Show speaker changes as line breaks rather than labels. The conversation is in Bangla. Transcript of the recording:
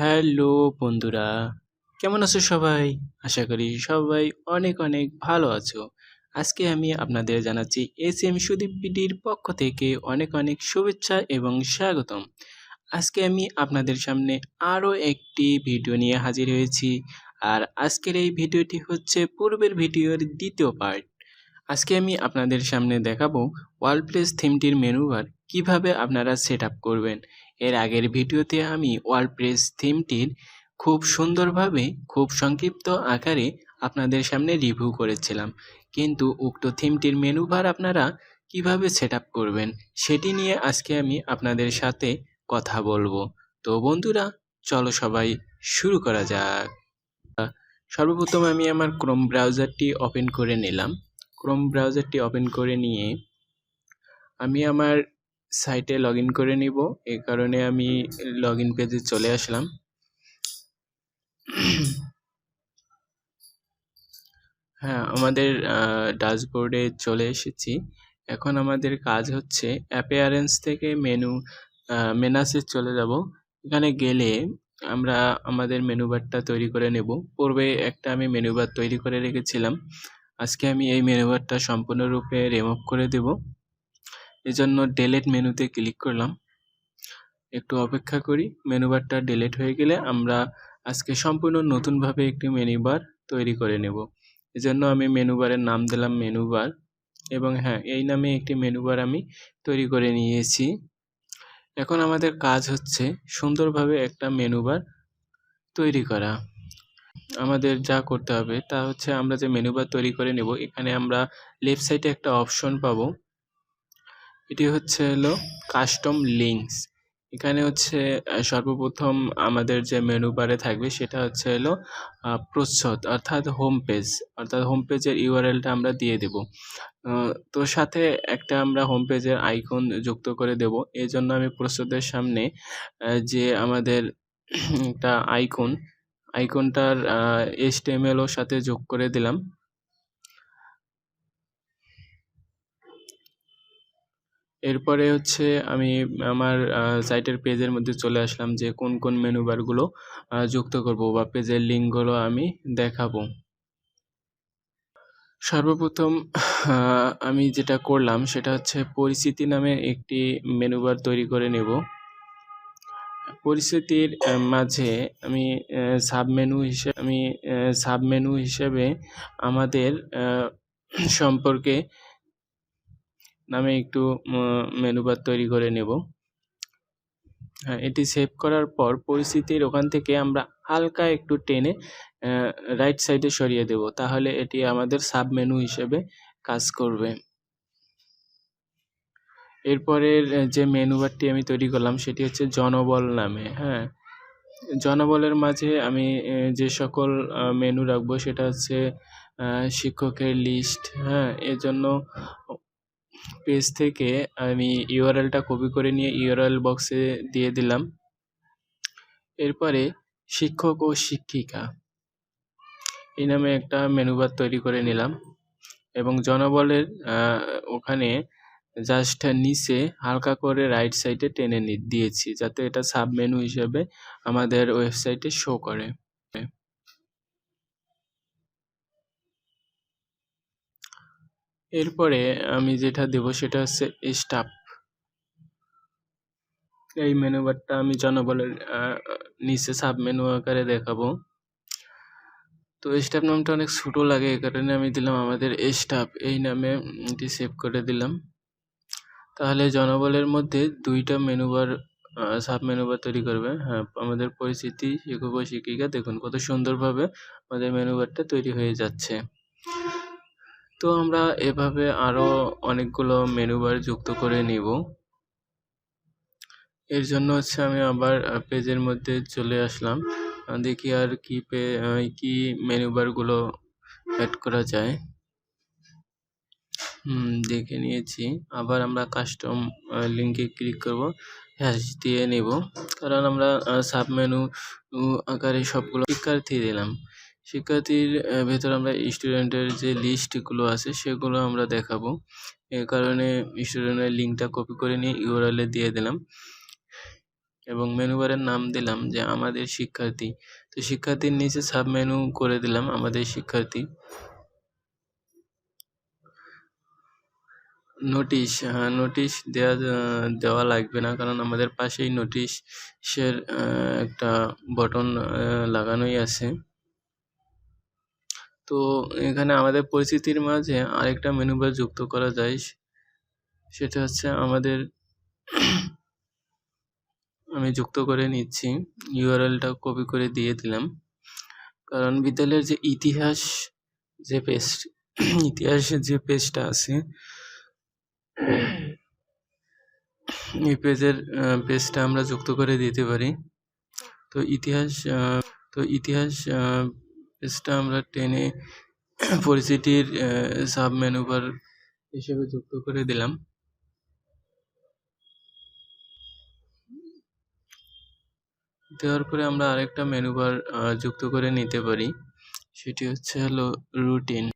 হ্যালো বন্ধুরা, কেমন আছো সবাই? আশা করি সবাই অনেক অনেক ভালো আছো। আজকে আমি আপনাদের জানাচ্ছি এস এম সুদীপ পিডির পক্ষ থেকে অনেক অনেক শুভেচ্ছা এবং স্বাগতম। আজকে আমি আপনাদের সামনে আরও একটি ভিডিও নিয়ে হাজির হয়েছি আর আজকের এই ভিডিওটি হচ্ছে পূর্বের ভিডিওর দ্বিতীয় পার্ট। আজকে আমি আপনাদের সামনে দেখাবো ওয়ালপ্লেস থিমটির মেনু বার কীভাবে আপনারা সেট করবেন এর আগের ভিডিওতে আমি ওয়ালপ্রেস থিমটির খুব সুন্দরভাবে, খুব সংক্ষিপ্ত আকারে আপনাদের সামনে রিভিউ করেছিলাম। কিন্তু উক্ত থিমটির মেনু বার আপনারা কীভাবে সেট করবেন, সেটি নিয়ে আজকে আমি আপনাদের সাথে কথা বলব। তো বন্ধুরা, চলো সবাই শুরু করা যাক। সর্বপ্রথম আমি আমার ক্রোম ব্রাউজারটি ওপেন করে নিলাম। ক্রোম ব্রাউজারটি ওপেন করে নিয়ে আমি আমার সাইটে লগ করে নিব। এই কারণে আমি লগ ইন পেজে চলে আসলাম। হ্যাঁ আমাদের ড্যাশবোর্ডে চলে এসেছি। এখন আমাদের কাজ হচ্ছে অ্যাপিয়ারেন্স থেকে মেনু মেনাসে চলে যাব। এখানে গেলে আমরা আমাদের মেনু বারটা তৈরি করে নেব। পূর্বে একটা আমি মেনু বার তৈরি করে রেখেছিলাম। আজকে আমি এই মেনু বারটা সম্পূর্ণরূপে রিমুভ করে দেব। এজন্য ডেলেট মেনুতে ক্লিক করলাম। একটু অপেক্ষা করি মেনু বারটা ডিলিট হয়ে গেলে আমরা আজকে সম্পূর্ণ নতুনভাবে একটি মেনু বার তৈরি করে নেব। এজন্য আমি মেনু বারের নাম দিলাম মেনু বার এবং হ্যাঁ এই নামে একটি মেনু বার আমি তৈরি করে নিয়েছি। এখন আমাদের কাজ হচ্ছে সুন্দরভাবে একটা মেনু বার তৈরি করা। আমাদের যা করতে হবে তা হচ্ছে আমরা যে মেনু বার তৈরি করে নেব, এখানে আমরা লেফট সাইডে একটা অপশন পাবো। এটি হচ্ছে হলো কাস্টম লিঙ্কস এখানে হচ্ছে সর্বপ্রথম আমাদের যে মেনু বারে থাকবে সেটা হচ্ছে হলো প্রচ্ছদ অর্থাৎ হোম পেজ অর্থাৎ হোম পেজের ইউআরএলটা আমরা দিয়ে দেব। তো সাথে একটা আমরা হোম পেজের আইকন যুক্ত করে দেব। এই জন্য আমি প্রচ্ছদের সামনে যে আমাদের একটা আইকন আইকনটার এস ওর সাথে যোগ করে দিলাম। এরপরে হচ্ছে আমি আমার সাইটের পেজের মধ্যে চলে আসলাম যে কোন কোন মেনু বারগুলো যুক্ত করব বা পেজের লিঙ্কগুলো আমি দেখাবো। সর্বপ্রথম আমি যেটা করলাম সেটা হচ্ছে পরিস্থিতি নামে একটি মেনু বার তৈরি করে নেব। পরিস্থিতির মাঝে আমি সাব মেনু হিসেবে, আমি সাব মেনু হিসেবে আমাদের সম্পর্কে নামে একটু মেনু বার তৈরি করে নেব। হ্যাঁ এটি সেভ করার পর পরিস্থিতির ওখান থেকে আমরা হালকা একটু টেনে রাইট সাইডে সরিয়ে দেব। তাহলে এটি আমাদের সাব মেনু হিসেবে কাজ করবে। এরপরের যে মেনু বারটি আমি তৈরি করলাম সেটি হচ্ছে জনবল নামে। হ্যাঁ জনবলের মাঝে আমি যে সকল মেনু রাখব সেটা হচ্ছে শিক্ষকের লিস্ট হ্যাঁ এজন্য পেজ থেকে আমি ইউআরএলটা কপি করে নিয়ে ইউআরএল বক্সে দিয়ে দিলাম। এরপরে শিক্ষক ও শিক্ষিকা এই নামে একটা মেনু বার তৈরি করে নিলাম এবং জনবলের ওখানে জাস্ট নিচে হালকা করে রাইট সাইডে টেনে দিয়েছি যাতে এটা সাব মেনু হিসেবে আমাদের ওয়েবসাইটে শো করে। এরপরে আমি যেটা দেব সেটা হচ্ছে স্টাফ এই মেনু বারটা আমি জনবলের নিচে সাব মেনু আকারে দেখাবো। তো স্টাফ নামটা অনেক ছোটো লাগে, এই কারণে আমি দিলাম আমাদের স্টাফ এই নামে এটি সেভ করে দিলাম। তাহলে জনবলের মধ্যে দুইটা মেনুবার সাব মেনু বার তৈরি করবে। হ্যাঁ আমাদের পরিস্থিতি শিক্ষক ও শিক্ষিকা, দেখুন কত সুন্দরভাবে আমাদের মেনু বারটা তৈরি হয়ে যাচ্ছে। তো আমরা এভাবে আরও অনেকগুলো মেনু বার যুক্ত করে নিব। এর জন্য হচ্ছে আমি আবার পেজের মধ্যে চলে আসলাম। দেখি আর কি পে কি মেনু বারগুলো অ্যাড করা যায়। দেখে নিয়েছি। আবার আমরা কাস্টম লিঙ্কে ক্লিক করব হ্যাশ দিয়ে নেব। কারণ আমরা সাব মেনু আকারে সবগুলো শিক্ষার্থী দিলাম। শিক্ষার্থীর ভেতর আমরা স্টুডেন্টের যে লিস্টগুলো আছে, সেগুলো আমরা দেখাবো। এ কারণে স্টুডেন্টের লিঙ্কটা কপি করে নিয়ে ইউআরএলে দিয়ে দিলাম। এবং মেনু বারের নাম দিলাম যে আমাদের শিক্ষার্থী। তো শিক্ষার্থীর নিচে সাব মেনু করে দিলাম আমাদের শিক্ষার্থী। নোটিশ হ্যাঁ নোটিশ দেওয়া দেওয়া লাগবে না কারণ আমাদের পাশেই নোটিশের একটা বটন লাগানোই আছে। তো এখানে আমাদের পরিচিতির মাঝে আরেকটা মেনু বার যুক্ত করা যায়। সেটা হচ্ছে আমাদের আমি যুক্ত করে নিচ্ছি। ইউআরএলটা কপি করে দিয়ে দিলাম। কারণ বিদ্যালয়ের যে ইতিহাস যে পেজ ইতিহাসের যে পেজটা আছে, এই পেজের পেজটা আমরা যুক্ত করে দিতে পারি। তো ইতিহাস তো ইতিহাস পেজটা আমরা টেনে পরিচিতির সাব ম্যানুভার হিসেবে যুক্ত করে দিলাম। দেওয়ার পরে আমরা আরেকটা মেনু বার যুক্ত করে নিতে পারি। সেটি হচ্ছে হলো রুটিন।